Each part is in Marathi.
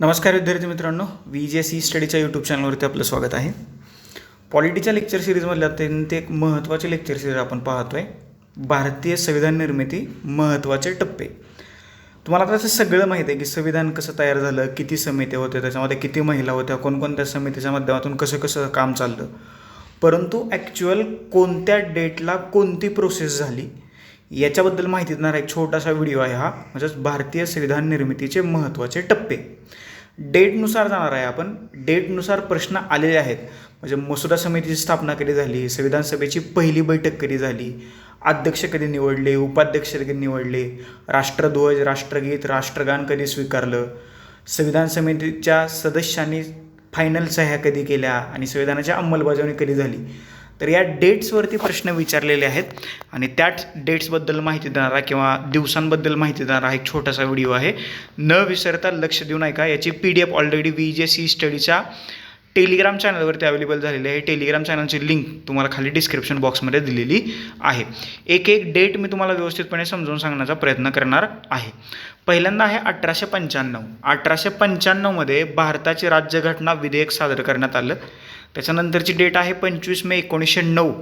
नमस्कार विद्यार्थी मित्रांनो व्ही जे सी स्टडीच्या यूट्यूब चॅनलवरती आपलं स्वागत आहे. पॉलिटीच्या लेक्चर सिरीजमधल्या अत्यंत एक महत्त्वाचे लेक्चर सिरीज आपण पाहतोय. भारतीय संविधान निर्मिती महत्त्वाचे टप्पे. तुम्हाला आता असं सगळं माहीत आहे की संविधान कसं तयार झालं किती समित्या होत्या त्याच्यामध्ये किती महिला होत्या कोणकोणत्या समितीच्या माध्यमातून कसं कसं काम चाललं. परंतु ॲक्च्युअल कोणत्या डेटला कोणती प्रोसेस झाली याच्याबद्दल माहिती देणारा एक छोटासा व्हिडिओ आहे हा. म्हणजेच भारतीय संविधान निर्मितीचे महत्त्वाचे टप्पे. डेटनुसार जाणार आहे आपण. डेटनुसार प्रश्न आलेले आहेत. म्हणजे मसुदा समितीची स्थापना कधी झाली? संविधान सभेची पहिली बैठक कधी झाली? अध्यक्ष कधी निवडले? उपाध्यक्ष कधी निवडले? राष्ट्रध्वज राष्ट्रगीत राष्ट्रगान कधी स्वीकारलं? संविधान समितीच्या सदस्यांनी फायनल सह्या कधी केल्या? आणि संविधानाची अंमलबजावणी कधी झाली? तर या डेट्सवरती प्रश्न विचारलेले आहेत. आणि त्याच डेट्सबद्दल माहिती देणारा किंवा दिवसांबद्दल माहिती देणारा एक छोटासा व्हिडिओ आहे. न विसरता लक्ष देऊन ऐका. याची P D F already V J C स्टडीच्या Telegram चॅनलवरती अवेलेबल झालेली आहे. टेलिग्राम चॅनलची लिंक तुम्हाला खाली डिस्क्रिप्शन बॉक्समध्ये दिलेली आहे. एक एक डेट मी तुम्हाला व्यवस्थितपणे समजून सांगण्याचा प्रयत्न करणार आहे. पहिल्यांदा आहे अठराशे पंच्याण्णव. अठराशे पंच्याण्णवमध्ये भारताची राज्यघटना विधेयक सादर करण्यात आलं. त्याच्यानंतरची डेट आहे पंचवीस मे एकोणीसशे नऊ.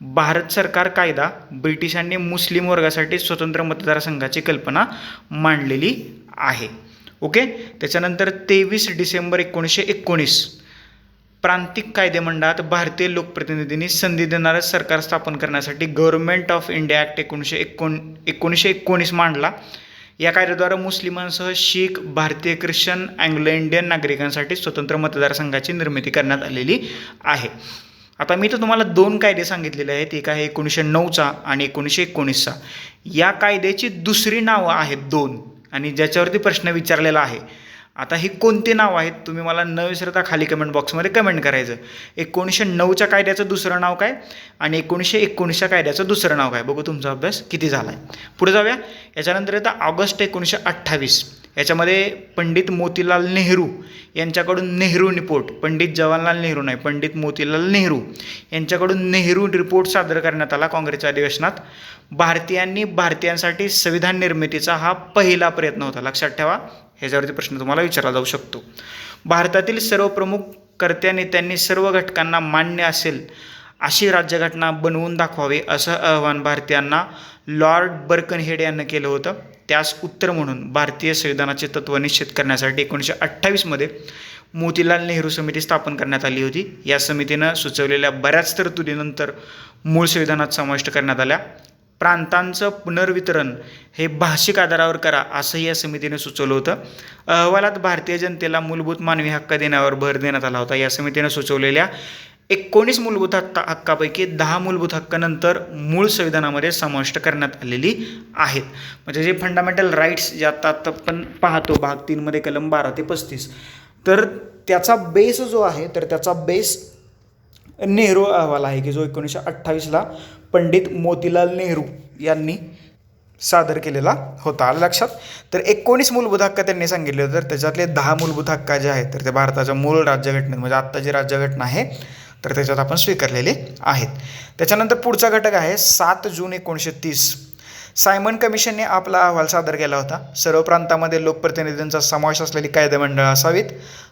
भारत सरकार कायदा ब्रिटिशांनी मुस्लिम वर्गासाठी स्वतंत्र मतदारसंघाची कल्पना मांडलेली आहे. ओके? त्याच्यानंतर तेवीस डिसेंबर एकोणीसशे एकोणीस. प्रांतिक कायदेमंडळात भारतीय लोकप्रतिनिधींनी संधी देणारं सरकार स्थापन करण्यासाठी गव्हर्नमेंट ऑफ इंडिया ॲक्ट एकोणीसशे एकोण एकोणीसशे एकोणीस मांडला. या कायद्याद्वारे मुस्लिमांसह शीख भारतीय ख्रिश्चन अँग्लो इंडियन नागरिकांसाठी स्वतंत्र मतदारसंघाची निर्मिती करण्यात आलेली आहे. आता मी तर तुम्हाला दोन कायदे सांगितलेले आहेत. एक आहे एकोणीसशे नऊचा आणि एकोणीसशे एकोणीसचा. या कायद्याची दुसरी नावं आहेत दोन. आणि ज्याच्यावरती प्रश्न विचारलेला आहे आता ही कोणती नावं आहेत? तुम्ही मला न विसरता खाली कमेंट बॉक्समध्ये कमेंट करायचं. एकोणीसशे नऊच्या कायद्याचं दुसरं नाव काय? आणि एकोणीसशे एकोणीसच्या कायद्याचं दुसरं नाव काय? बघू तुमचा अभ्यास किती झाला आहे पुढे जाऊया. याच्यानंतर येतं ऑगस्ट एकोणीसशे अठ्ठावीस. याच्यामध्ये पंडित मोतीलाल नेहरू यांच्याकडून नेहरू रिपोर्ट. पंडित जवाहरलाल नेहरू नाही पंडित मोतीलाल नेहरू यांच्याकडून नेहरू रिपोर्ट सादर करण्यात आला काँग्रेसच्या अधिवेशनात. भारतीयांनी भारतीयांसाठी संविधान निर्मितीचा हा पहिला प्रयत्न होता. लक्षात ठेवा. ह्याच्यावरती प्रश्न तुम्हाला विचारला जाऊ शकतो. भारतातील सर्व प्रमुख कर्त्या नेत्यांनी सर्व घटकांना मान्य असेल अशी राज्यघटना बनवून दाखवावी असं आवाहन भारतीयांना लॉर्ड बर्कनहेड यांना केलं होतं. त्यास उत्तर म्हणून भारतीय संविधानाचे तत्त्व निश्चित करण्यासाठी एकोणीसशे अठ्ठावीसमध्ये मोतीलाल नेहरू समिती स्थापन करण्यात आली होती. या समितीनं सुचवलेल्या बऱ्याच तरतुदीनंतर मूळ संविधानात समाविष्ट करण्यात आल्या. प्रांतांचं पुनर्वितरण हे भाषिक आधारावर करा असंही या समितीने सुचवलं होतं. अहवालात भारतीय जनतेला मूलभूत मानवी हक्क देण्यावर भर देण्यात आला होता. या समितीनं सुचवलेल्या एकोणीस मूलभूत हक्का हक्कापैकी दहा मूलभूत हक्कानंतर मूळ संविधानामध्ये समाविष्ट करण्यात आलेली आहेत. म्हणजे जे फंडामेंटल राईट्स जे आता आता आपण पाहतो भाग तीनमध्ये कलम बारा ते पस्तीस. तर त्याचा बेस जो आहे तर त्याचा बेस नेहरू अहवाल आहे की जो एकोणीसशे अठ्ठावीसला पंडित मोतीलाल नेहरू यांनी सादर केलेला होता. आलं लक्षात? तर एकोणीस मूलभूत हक्क त्यांनी सांगितले होते. तर त्याच्यातले दहा मूलभूत हक्क जे आहेत तर ते भारताच्या मूळ राज्यघटनेत म्हणजे आत्ता जी राज्यघटना आहे तर त्याच्यात आपण स्वीकारलेले आहेत. त्याच्यानंतर पुढचा घटक आहे सात जून एकोणीसशे तीस. सायमन कमिशनने आपला अहवाल सादर केला होता. सर्व प्रांतामध्ये लोकप्रतिनिधींचा समावेश असलेली कायदेमंडळं असावीत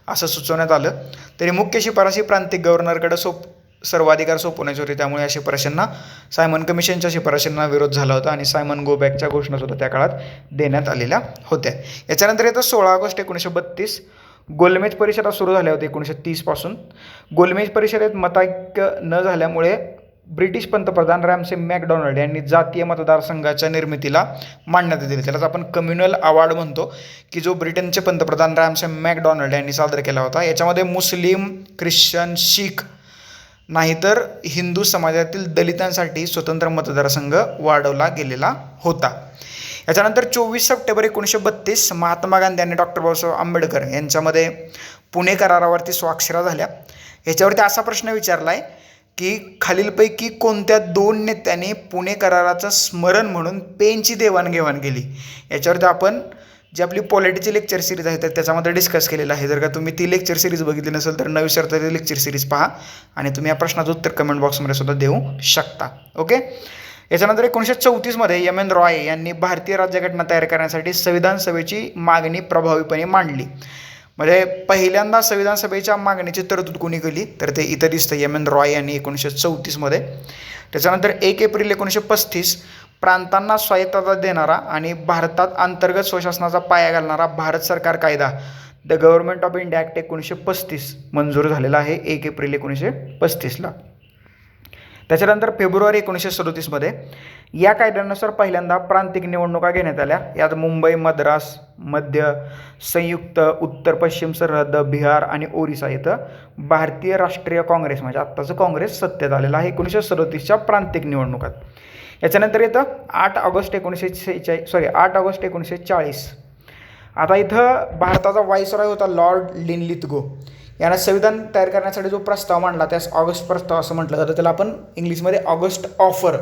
असं सुचवण्यात आलं. तरी मुख्य शिफारशी प्रांतिक गव्हर्नरकडे सोप सर्व अधिकार होते. त्यामुळे या शिफारशांना सायमन कमिशनच्या शिफारशींना विरोध झाला होता आणि सायमन गोबॅकच्या घोषणासुद्धा त्या काळात देण्यात आलेल्या होत्या. याच्यानंतर येतं सोळा ऑगस्ट एकोणीसशे बत्तीस. गोलमेज परिषदा सुरू झाल्या होत्या एकोणीसशे तीसपासून गोलमेज परिषदेत मताक्य न झाल्यामुळे ब्रिटिश पंतप्रधान रॅमसे मॅकडॉनल्ड यांनी जातीय मतदारसंघाच्या निर्मितीला मान्यता दिली. त्यालाच आपण कम्युनल अवॉर्ड म्हणतो की जो ब्रिटनचे पंतप्रधान रॅमसे मॅकडॉनल्ड यांनी सादर केला होता. याच्यामध्ये मुस्लिम ख्रिश्चन शीख नाहीतर हिंदू समाजातील दलितांसाठी स्वतंत्र मतदारसंघ वाढवला गेलेला होता. याच्यानंतर चोवीस सप्टेंबर एकोणीसशे बत्तीस महात्मा गांधी आणि डॉक्टर बाबासाहेब आंबेडकर यांच्यामध्ये पुणे करारावरती स्वाक्षऱ्या झाल्या. याच्यावरती असा प्रश्न विचारला आहे की खालीलपैकी कोणत्या दोन नेत्यांनी पुणे कराराचं स्मरण म्हणून पेनची देवाणघेवाण केली? याच्यावरती आपण जी आपली पॉलिटीची लेक्चर सिरीज आहे तर त्याच्यामध्ये डिस्कस केलेलं आहे. जर का तुम्ही ती लेक्चर सिरीज बघितली नसेल तर न विसरता ती लेक्चर सिरीज पहा आणि तुम्ही या प्रश्नाचं उत्तर कमेंट बॉक्समध्ये सुद्धा देऊ शकता. ओके याच्यानंतर एकोणीसशे चौतीसमध्ये एम एन रॉय यांनी भारतीय राज्यघटना तयार करण्यासाठी संविधान सभेची मागणी प्रभावीपणे मांडली. म्हणजे पहिल्यांदा संविधान सभेच्या मागणीची तरतूद कोणी केली? तर ते इथं दिसतं एम एन रॉय यांनी एकोणीसशे चौतीसमध्ये त्याच्यानंतर एक एप्रिल एकोणीसशे पस्तीस प्रांतांना स्वायत्तता देणारा आणि भारतात अंतर्गत स्वशासनाचा पाया घालणारा भारत सरकार कायदा the Government of India act एकोणीसशे पस्तीस मंजूर झालेला आहे एक एप्रिल एकोणीसशे पस्तीसला. त्याच्यानंतर फेब्रुवारी एकोणीसशे सदोतीसमध्ये या कायद्यानुसार पहिल्यांदा प्रांतिक निवडणुका घेण्यात आल्या. यात मुंबई मद्रास मध्य संयुक्त उत्तर पश्चिम सरहद्द बिहार आणि ओरिसा इथं भारतीय राष्ट्रीय काँग्रेस म्हणजे आत्ताचं काँग्रेस सत्तेत आलेलं आहे एकोणीसशे सदोतीसच्या प्रांतिक निवडणुकात. याच्यानंतर येतं आठ ऑगस्ट एकोणीसशे सेहेचाळीस सॉरी आठ ऑगस्ट एकोणीसशे चाळीस. आता इथं भारताचा व्हाईसरॉय होता लॉर्ड लिनलिथगो यानं संविधान तयार करण्यासाठी जो प्रस्ताव मांडला त्यास ऑगस्ट प्रस्ताव असं म्हटलं जातं. त्याला आपण इंग्लिशमध्ये ऑगस्ट ऑफर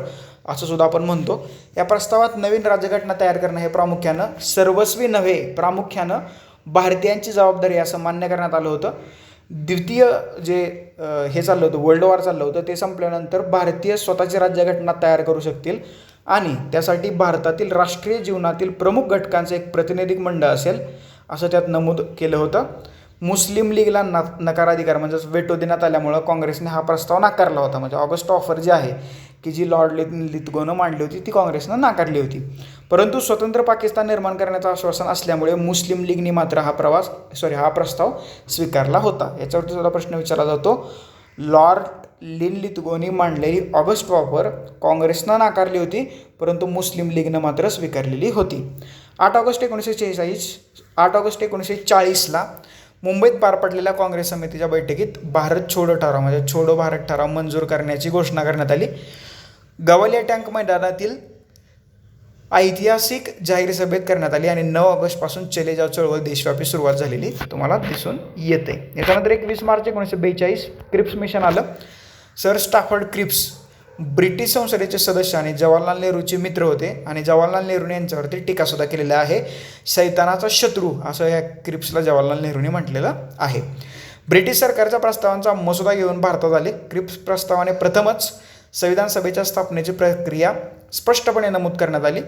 असं सुद्धा आपण म्हणतो. या प्रस्तावात नवीन राज्यघटना तयार करणं हे प्रामुख्यानं सर्वस्वी नव्हे प्रामुख्यानं भारतीयांची जबाबदारी असं मान्य करण्यात आलं होतं. द्वितीय जे हे चाललं होतं वर्ल्ड वॉर चाललं होतं ते संपल्यानंतर भारतीय स्वतःची राज्यघटना तयार करू शकतील. आणि त्यासाठी भारतातील राष्ट्रीय जीवनातील प्रमुख घटकांचं एक प्रतिनिधिक मंडळ असेल असं त्यात नमूद केलं होतं. मुस्लिम लीगला ना नकाराधिकार म्हणजेच वेटो देण्यात आल्यामुळं काँग्रेसने हा प्रस्ताव नाकारला होता. म्हणजे ऑगस्ट ऑफर जी आहे की जी लॉर्ड लि लिथगोनं मांडली होती ती काँग्रेसनं नाकारली होती. परंतु स्वतंत्र पाकिस्तान निर्माण करण्याचं आश्वासन असल्यामुळे मुस्लिम लीगने मात्र हा प्रवास सॉरी हा प्रस्ताव स्वीकारला होता. याच्यावरती सुद्धा प्रश्न विचारला जातो. लॉर्ड लिन लिथगोनी मांडलेली ऑगस्ट ऑफर काँग्रेसनं नाकारली होती परंतु मुस्लिम लीगनं मात्र स्वीकारलेली होती. आठ ऑगस्ट एकोणीसशे शेहेचाळीस आठ ऑगस्ट एकोणीसशे चाळीसला मुंबईत पार पडलेल्या काँग्रेस समितीच्या बैठकीत भारत छोडो ठराव म्हणजे छोडो भारत ठराव मंजूर करण्याची घोषणा करण्यात आली. गवालिया टँक मैदानातील ऐतिहासिक जाहीर सभेत करण्यात आली आणि नऊ ऑगस्टपासून चले जाव चळवळ देशव्यापी सुरुवात झालेली तुम्हाला दिसून येते. याच्यानंतर एकवीस मार्च एकोणीसशे बेचाळीस क्रिप्स मिशन आलं. सर स्टाफर्ड क्रिप्स ब्रिटिश संसदेचे सदस्य आणि जवाहरलाल नेहरूचे मित्र होते आणि जवाहरलाल नेहरूने यांच्यावरती टीकासुद्धा केलेली आहे. सैतानाचा शत्रू असं या क्रिप्सला जवाहरलाल नेहरूने म्हटलेलं आहे. ब्रिटिश सरकारच्या प्रस्तावांचा मसुदा घेऊन भारतात आले. क्रिप्स प्रस्तावाने प्रथमच संविधान सभेच्या स्थापनेची प्रक्रिया स्पष्टपणे नमूद करण्यात आली.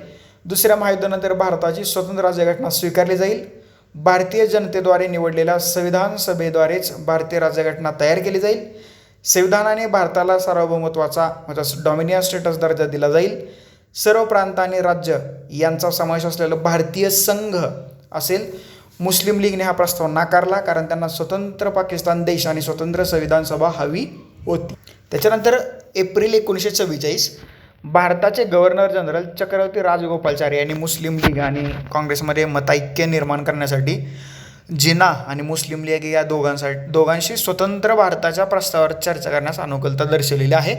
दुसऱ्या महायुद्धानंतर भारताची स्वतंत्र राज्यघटना स्वीकारली जाईल. भारतीय जनतेद्वारे निवडलेल्या संविधान सभेद्वारेच भारतीय राज्यघटना तयार केली जाईल. संविधानाने भारताला सार्वभौमत्वाचा म्हणजे डॉमिनियन स्टेटस दर्जा दिला जाईल. सर्व प्रांत आणि राज्य यांचा समावेश असलेलं भारतीय संघ असेल. मुस्लिम लीगने हा प्रस्ताव नाकारला कारण त्यांना स्वतंत्र पाकिस्तान देश आणि स्वतंत्र संविधान सभा हवी होती. त्याच्यानंतर एप्रिल एकोणीसशे चव्वेचाळीस भारताचे गव्हर्नर जनरल चक्रवर्ती राजगोपालचारी यांनी मुस्लिम लीग आणि काँग्रेसमध्ये मतैक्य निर्माण करण्यासाठी जिना आणि मुस्लिम लीग या दोघांसाठी दोघांशी स्वतंत्र भारताच्या प्रस्तावावर चर्चा करण्यास अनुकूलता दर्शवलेली आहे.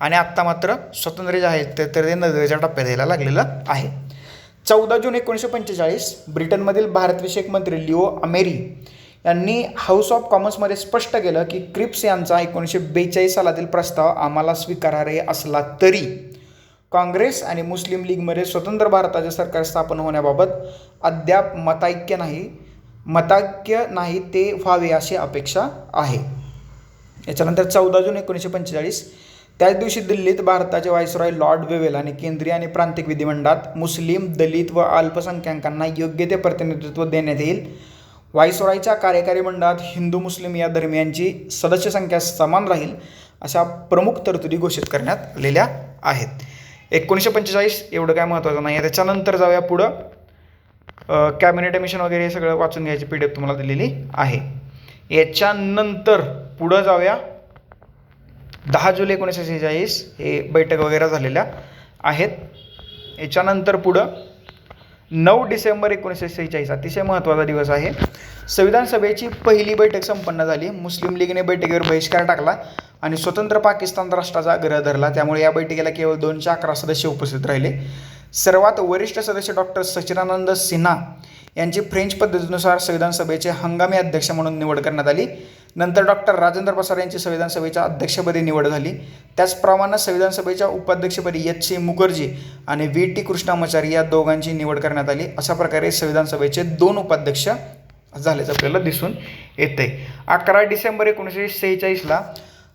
आणि आत्ता मात्र स्वतंत्र जे आहे ते तर ते नजरेच्या टप्प्यात यायला लागलेलं आहे. चौदा जून एकोणीसशे पंचेचाळीस ब्रिटनमधील भारतविषयक मंत्री लिओ अमेरी यांनी हाऊस ऑफ कॉमन्समध्ये स्पष्ट केलं की क्रिप्स यांचा एकोणीसशे बेचाळीस सालातील प्रस्ताव आम्हाला स्वीकारार्ह असला तरी काँग्रेस आणि मुस्लिम लीगमध्ये स्वतंत्र भारताचे सरकार स्थापन होण्याबाबत अद्याप मतैक्य नाही. मताक्य नाही ते व्हावे अशी अपेक्षा आहे. याच्यानंतर चौदा जून एकोणीसशे पंचेचाळीस त्याच दिवशी दिल्लीत भारताचे वायसरॉय लॉर्ड वेवेल आणि केंद्रीय आणि प्रांतिक विधिमंडळात मुस्लिम दलित व अल्पसंख्याकांना योग्य ते प्रतिनिधित्व देण्यात येईल. वायसरॉयच्या कार्यकारी मंडळात हिंदू मुस्लिम या धर्मियांची सदस्य संख्या समान राहील अशा प्रमुख तरतुदी घोषित करण्यात आलेल्या आहेत. एकोणीसशे पंचेचाळीस एवढं काय महत्त्वाचं नाही आहे त्याच्यानंतर जाऊया पुढं. कॅबिनेट मिशन वगैरे हे सगळं वाचून घ्यायची पी डी एफ तुम्हाला दिलेली आहे. याच्यानंतर पुढं जाऊया. दहा जुलै एकोणीसशे सेहेचाळीस हे बैठक वगैरे झालेल्या आहेत. याच्यानंतर पुढं नऊ डिसेंबर एकोणीसशे सेहेचाळीस अतिशय महत्त्वाचा दिवस आहे. संविधान सभेची पहिली बैठक संपन्न झाली. मुस्लिम लीगने बैठकीवर बहिष्कार टाकला. आणि स्वतंत्र पाकिस्तान राष्ट्राचा आग्रह धरला. त्यामुळे या बैठकीला केवळ दोनशे अकरा सदस्य उपस्थित राहिले. सर्वात वरिष्ठ सदस्य डॉक्टर सचिदानंद सिन्हा यांची फ्रेंच पद्धतीनुसार संविधान सभेचे हंगामी अध्यक्ष म्हणून निवड करण्यात आली. नंतर डॉक्टर राजेंद्र प्रसाद यांची संविधान सभेच्या अध्यक्षपदी निवड झाली. त्याचप्रमाणे संविधान सभेच्या उपाध्यक्षपदी एच सी मुखर्जी आणि व्ही टी कृष्णामाचारी या दोघांची निवड करण्यात आली. अशा प्रकारे संविधान सभेचे दोन उपाध्यक्ष झाल्याचं आपल्याला दिसून येते अकरा डिसेंबर एकोणीसशे सेहेचाळीसला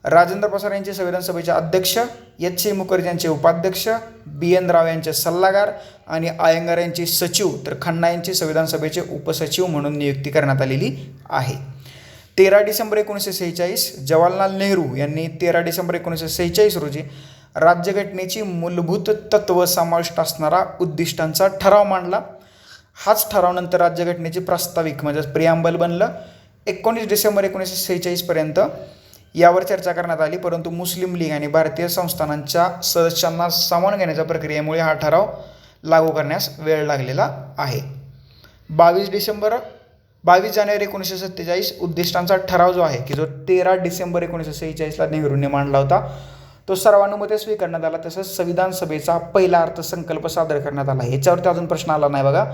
राजेंद्र प्रसाद यांचे संविधान सभेचे अध्यक्ष एच ए मुखर्जी यांचे उपाध्यक्ष बी एन राव यांचे सल्लागार आणि आयंगार यांचे सचिव तर खन्ना यांची संविधान सभेचे उपसचिव म्हणून नियुक्ती करण्यात आलेली आहे. तेरा डिसेंबर एकोणीसशे सेहेचाळीस जवाहरलाल नेहरू यांनी तेरा डिसेंबर एकोणीसशे सेहेचाळीस रोजी राज्यघटनेची मूलभूत तत्व समाविष्ट असणारा उद्दिष्टांचा ठराव मांडला. हाच ठराव नंतर राज्यघटनेचे प्रास्ताविक म्हणजे प्रियांबल बनलं. एकोणीस डिसेंबर एकोणीसशे सेहेचाळीसपर्यंत यावर चर्चा करण्यात आली परंतु मुस्लिम लीग आणि भारतीय संस्थानांच्या सदस्यांना सामावून घेण्याच्या प्रक्रियेमुळे हा ठराव लागू करण्यास वेळ लागलेला आहे. बावीस डिसेंबर बावीस जानेवारी एकोणीसशे सत्तेचाळीस उद्दिष्टांचा ठराव जो आहे की जो तेरा डिसेंबर एकोणीसशे सेहेचाळीसला नेहरूंनी मांडला होता तो सर्वानुमते स्वीकारण्यात आला तसंच संविधान सभेचा पहिला अर्थसंकल्प सादर करण्यात आला. याच्यावरती अजून प्रश्न आला नाही बघा.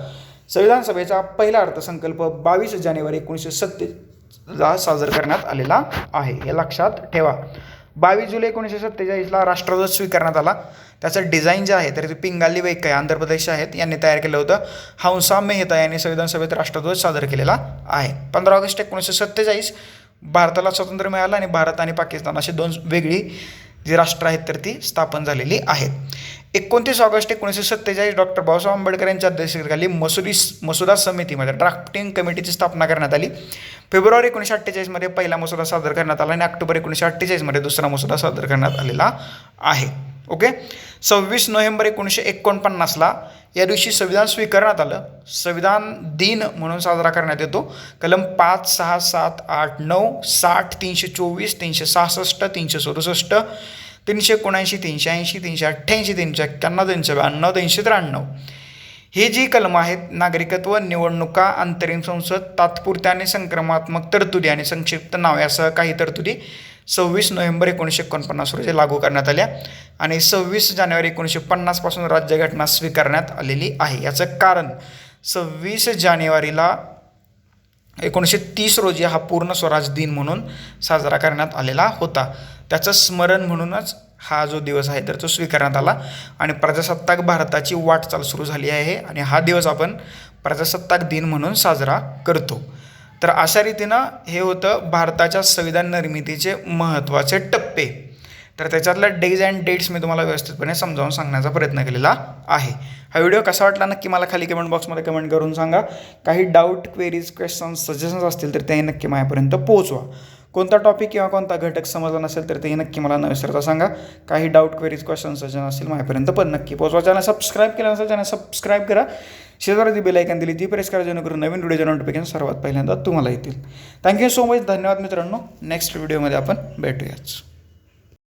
संविधान सभेचा पहिला अर्थसंकल्प बावीस जानेवारी एकोणीसशे सत्ते ला सादर करण्यात आलेला आहे. हे लक्षात ठेवा. बावीस जुलै एकोणीसशे सत्तेचाळीसला राष्ट्रध्वज स्वीकारण्यात आला. त्याचं डिझाईन जे आहे तर ते पिंगाली वैकय आंध्र प्रदेश आहेत यांनी तयार केलं होतं. हंसा मेहता यांनी संविधान सभेत राष्ट्रध्वज सादर केलेला आहे. पंधरा ऑगस्ट एकोणीसशे सत्तेचाळीस भारताला स्वातंत्र्य मिळालं आणि भारत आणि पाकिस्तान अशी दोन वेगळी जी राष्ट्र आहेत तर ती स्थापन झालेली आहेत. एकोणतीस ऑगस्ट एकोणीसशे सत्तेचाळीस डॉक्टर बाबासाहेब आंबेडकर यांच्या अध्यक्षतेखाली मसुदी मसुदा समितीमध्ये ड्राफ्टिंग कमिटीची स्थापना करण्यात आली. फेब्रुवारी एकोणीसशे अठ्ठेचाळीसमध्ये पहिला मसुदा सादर करण्यात आला आणि ऑक्टोबर एकोणीसशे अठ्ठेचाळीसमध्ये दुसरा मसुदा सादर करण्यात आलेला आहे. ओके? सव्वीस नोव्हेंबर एकोणीसशे एकोणपन्नासला या दिवशी संविधान स्वीकारण्यात आलं. संविधान दिन म्हणून साजरा करण्यात येतो. कलम पाच सहा सात आठ नऊ साठ तीनशे चोवीस तीनशे सहासष्ट तीनशे सदुसष्ट तीनशे एकोणऐंशी तीनशे ऐंशी तीनशे अठ्ठ्याऐंशी तीनशे एक्क्याण्णव तीनशे ब्याण्णव तीनशे त्र्याण्णव. हे जी कलमं आहेत नागरिकत्व निवडणुका अंतरिम संसद तात्पुरत्या आणि संक्रमात्मक तरतुदी आणि संक्षिप्त नाव यासह काही तरतुदी सव्वीस नोव्हेंबर एकोणीसशे एकोणपन्नास रोजी लागू करण्यात आल्या आणि सव्वीस जानेवारी एकोणीसशे पन्नासपासून राज्यघटना स्वीकारण्यात आलेली आहे. याचं कारण सव्वीस जानेवारीला एकोणीसशे तीस रोजी हा पूर्ण स्वराज दिन म्हणून साजरा करण्यात आलेला होता. त्याचं स्मरण म्हणूनच हा जो दिवस आहे तर तो स्वीकारण्यात आला. आणि प्रजासत्ताक भारताची वाटचाल सुरू झाली आहे आणि हा दिवस आपण प्रजासत्ताक दिन म्हणून साजरा करतो. तर अशा रीतीनं हे होतं भारताच्या संविधान निर्मितीचे महत्त्वाचे टप्पे. तर त्याच्यातल्या डेज अँड डेट्स मी तुम्हाला व्यवस्थितपणे समजावून सांगण्याचा प्रयत्न केलेला आहे. हा व्हिडिओ कसा वाटला नक्की मला खाली कमेंट बॉक्समध्ये कमेंट करून सांगा. काही डाऊट क्वेरीज क्वेश्चन्स सजेशन्स असतील तर तेही नक्की माझ्यापर्यंत पोहोचवा. कोणता टॉपिक किंवा कोणता घटक समजला नसेल तर ते नक्की मला न विसरता सांगा. काही डाऊट क्वेरीज क्वेश्चन सजेशन असेल माझ्यापर्यंत पण नक्की पोहोचवा. ज्यांना सबस्क्राईब केलं नसेल त्यांना सबस्क्राईब करा. शेजारी ती बेलायकन दिली ती प्रेस करा जेणेकरून नवीन व्हिडिओच्या नोटिफिकेशन सर्वात पहिल्यांदा तुम्हाला येतील. थँक्यू सो मच धन्यवाद मित्रांनो. नेक्स्ट व्हिडिओमध्ये आपण भेटूयाच